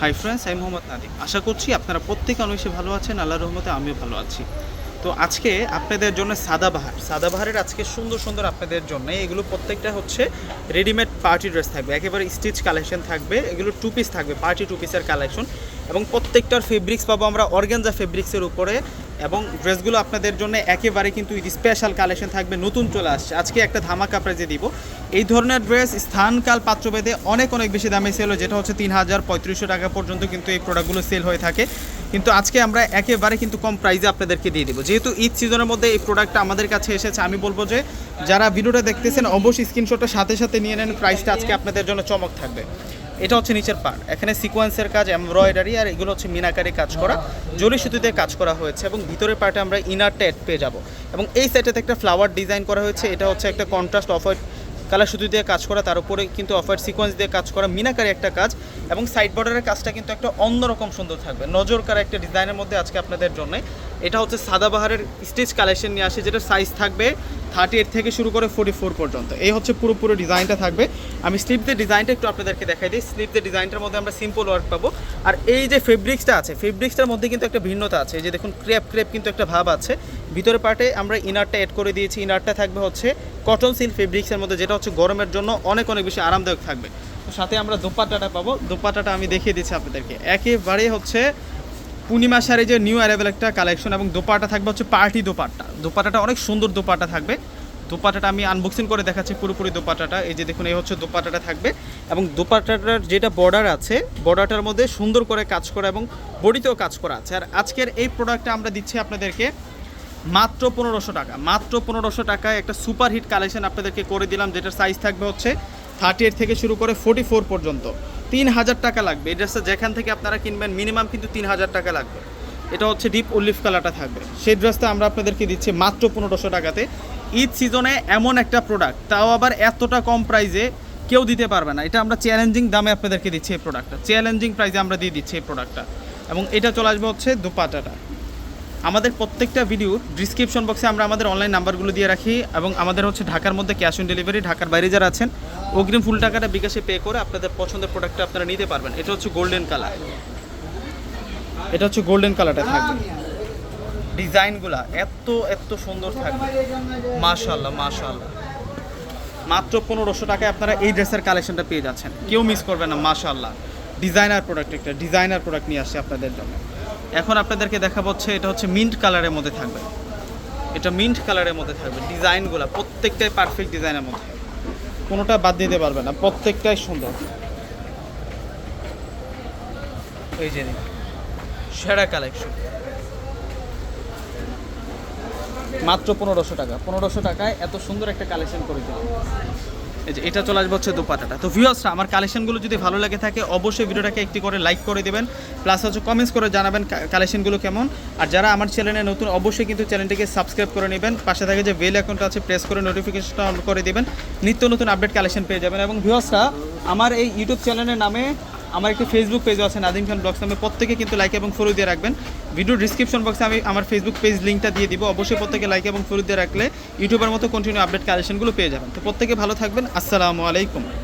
Hi friends আমি মোহাম্মদ নাদিম আশা করছি আপনারা প্রত্যেকে অনেক ভালো আছেন আল্লাহ রহমতে আমিও ভালো আছি। তো আজকে আপনাদের জন্য সাদাবাহার সাদাবাহারের আজকে সুন্দর সুন্দর আপনাদের জন্য এগুলো প্রত্যেকটা হচ্ছে রেডিমেড পার্টি ড্রেস থাকবে। একেবারে স্টিচ কালেকশন থাকবে। এগুলো টু পিস থাকবে পার্টি টু পিসের কালেকশন এবং প্রত্যেকটার ফেব্রিক্স পাবো আমরা অর্গেনজা ফেব্রিক্সের উপরে। এবং ড্রেসগুলো আপনাদের জন্য একেবারে কিন্তু স্পেশাল কালেকশন থাকবে, নতুন চলে আসছে। আজকে একটা ধামাকা প্রাইজে দিব, এই ধরনের ড্রেস স্থানকাল পাত্রভেদে অনেক অনেক বেশি দামে সেল হয়, যেটা হচ্ছে তিন হাজার পঁয়ত্রিশশো টাকা পর্যন্ত কিন্তু এই প্রোডাক্টগুলো সেল হয়ে থাকে। কিন্তু আজকে আমরা একেবারে কিন্তু কম প্রাইসে আপনাদেরকে দিয়ে দেবো। যেহেতু ঈদ সিজনের মধ্যে এই প্রোডাক্টটা আমাদের কাছে এসেছে, আমি বলব যে যারা ভিডিওটা দেখতেছেন, অবশ্যই স্ক্রিনশটটা সাথে সাথে নিয়ে নেন প্রাইসটা আজকে আপনাদের জন্য চমক থাকবে। এটা হচ্ছে নিচের পার্ট। এখানে সিকোয়েন্সের কাজ, এমব্রয়ডারি আর এগুলো হচ্ছে মিনাকারি কাজ করা। জরি সুতিতে কাজ করা হয়েছে এবং ভিতরের পার্টে আমরা ইনার টেট পেয়ে যাব। এবং এই সাইডটাতে একটা ফ্লাওয়ার ডিজাইন করা হয়েছে। এটা হচ্ছে একটা কন্ট্রাস্ট অফ কালার সুতি দিয়ে কাজ করা। তার উপরে কিন্তু অফার সিকোয়েন্স দিয়ে কাজ করা। মিনাকারি একটা কাজ এবং সাইড বর্ডারের কাজটা কিন্তু একটা অন্যরকম সুন্দর থাকবে। নজর কারা একটা ডিজাইনের মধ্যে আজকে আপনাদের জন্য। এটা হচ্ছে সাদাবাহারের স্টিচ কালেকশন নিয়ে আসে যেটা সাইজ থাকবে থার্টি এইট থেকে শুরু করে ফোর্টি ফোর পর্যন্ত। এই হচ্ছে পুরো পুরো ডিজাইনটা থাকবে। আমি স্লিপদের ডিজাইনটা একটু আপনাদেরকে দেখাই দিই। স্লিপদের ডিজাইনটার মধ্যে আমরা সিম্পল ওয়ার্ক পাবো। আর এই যে ফেব্রিক্সটা আছে ফেব্রিক্সটার মধ্যে কিন্তু একটা ভিন্নতা আছে। যে দেখুন ক্রেপ ক্রেপ কিন্তু একটা ভাব আছে। ভিতরে পার্টে আমরা ইনারটা এড করে দিয়েছি। ইনারটা থাকবে হচ্ছে কটন সিল্ক ফেব্রিক্সের মধ্যে, যেটা হচ্ছে গরমের জন্য অনেক অনেক বেশি আরামদায়ক থাকবে। সাথে আমরা দোপাট্টাটা পাবো। দোপাট্টাটা আমি দেখিয়ে দিচ্ছি আপনাদেরকে। একেবারে হচ্ছে পূর্ণিমা শাড়ি যে নিউ অ্যারাইভেল একটা কালেকশন এবং দোপাটা থাকবে হচ্ছে পার্টি দোপাট্টা। দোপাটাটা অনেক সুন্দর দোপাটা থাকবে। দোপাটাটা আমি আনবক্সিং করে দেখাচ্ছি পুরোপুরি দোপাট্টাটা। এই যে দেখুন, এই হচ্ছে দোপাটাটা থাকবে এবং দোপাটাটার যেটা বর্ডার আছে বর্ডারটার মধ্যে সুন্দর করে কাজ করা এবং বডিতেও কাজ করা আছে। আর আজকের এই প্রোডাক্টটা আমরা দিচ্ছি আপনাদেরকে মাত্র পনেরোশো টাকা। মাত্র পনেরোশো টাকায় একটা সুপার হিট কালেকশন আপনাদেরকে করে দিলাম, যেটার সাইজ থাকবে হচ্ছে থার্টি এইট থেকে শুরু করে ফোর্টি ফোর পর্যন্ত। তিন হাজার টাকা লাগবে। এই ড্রেসটা যেখান থেকে আপনারা কিনবেন, মিনিমাম কিন্তু তিন হাজার টাকা লাগবে। এটা হচ্ছে ডিপ অলিভ কালারটা থাকবে। সেই ড্রেসটা আমরা আপনাদেরকে দিচ্ছি মাত্র পনেরোশো টাকাতে। ঈদ সিজনে এমন একটা প্রোডাক্ট তাও আবার এতটা কম প্রাইসে কেউ দিতে পারবে না। এটা আমরা চ্যালেঞ্জিং দামে আপনাদেরকে দিচ্ছি এই প্রোডাক্টটা চ্যালেঞ্জিং প্রাইসে আমরা দিয়ে দিচ্ছি এই প্রোডাক্টটা এবং এটা চলে আসবে হচ্ছে দুপাটাটা। আমাদের প্রত্যেকটা ভিডিওর ডিসক্রিপশন বক্সে আমরা আমাদের অনলাইন নাম্বারগুলো দিয়ে রাখি এবং আমাদের হচ্ছে ঢাকার মধ্যে ক্যাশ অন ডেলিভারি ঢাকার বাইরে যারা আছেন অগ্রিম ফুল টাকাটা বিকাশে পে করে আপনাদের পছন্দের প্রোডাক্টটা আপনারা নিতে পারবেন। এটা হচ্ছে গোল্ডেন কালার এটা হচ্ছে গোল্ডেন কালারটা থাকবে। ডিজাইনগুলা এত এত সুন্দর থাকবে। মাশাল্লাহ মাশাল্লাহ মাত্র পনেরোশো টাকায় আপনারা এই ড্রেসের কালেকশনটা পেয়ে যাচ্ছেন। কেউ মিস করবে না মাশাল্লাহ ডিজাইনার প্রোডাক্ট একটা ডিজাইনার প্রোডাক্ট নিয়ে আসছে আপনাদের জন্য। এখন আপনাদেরকে দেখা হচ্ছে, এটা হচ্ছে মিন্ট কালারের মধ্যে থাকবে। এটা মিন্ট কালারের মধ্যে থাকবে। ডিজাইনগুলো প্রত্যেকটাই পারফেক্ট ডিজাইনের মধ্যে। কোনোটা বাদ দিতে পারবে না প্রত্যেকটাই সুন্দর। এই যে সেরা কালেকশন মাত্র পনেরোশো টাকা পনেরোশো টাকায় এত সুন্দর একটা কালেকশন করে দিলাম। যে, এটা চলে আসবে হচ্ছে দুপাতাটা। তো ভিউয়ার্সরা আমার কালেকশনগুলো যদি ভালো লাগে থাকে, অবশ্যই ভিডিওটাকে একটি করে লাইক করে দেবেন প্লাস হচ্ছে কমেন্টস করে জানাবেন কালেকশনগুলো কেমন। আর যারা আমার চ্যানেলে নতুন, অবশ্যই কিন্তু চ্যানেলটিকে সাবস্ক্রাইব করে নেবেন। পাশে থাকে যে বেল অ্যাকাউন্ট আছে প্রেস করে নোটিফিকেশনটা অন করে দেবেন। নিত্য নতুন আপডেট কালেকশন পেয়ে যাবেন। এবং ভিউয়ার্সরা আমার এই ইউটিউব চ্যানেলের নামে আমার একটি ফেসবুক পেজও আছে, নাদিম খান ব্লগস নামে। প্রত্যেকে কিন্তু লাইক এবং ফলো দিয়ে রাখবেন। ভিডিও ডিসক্রিপশন বক্সে আমি আমার ফেসবুক পেজ লিঙ্কটা দিয়ে দিব। অবশ্যই প্রত্যেকে লাইক এবং ফলো দিয়ে রাখলে ইউটিউবের মতো কন্টিনিউ আপডেট কালেকশনগুলো পেয়ে যাবেন। তো প্রত্যেকে ভালো থাকবেন। আসসালামু আলাইকুম।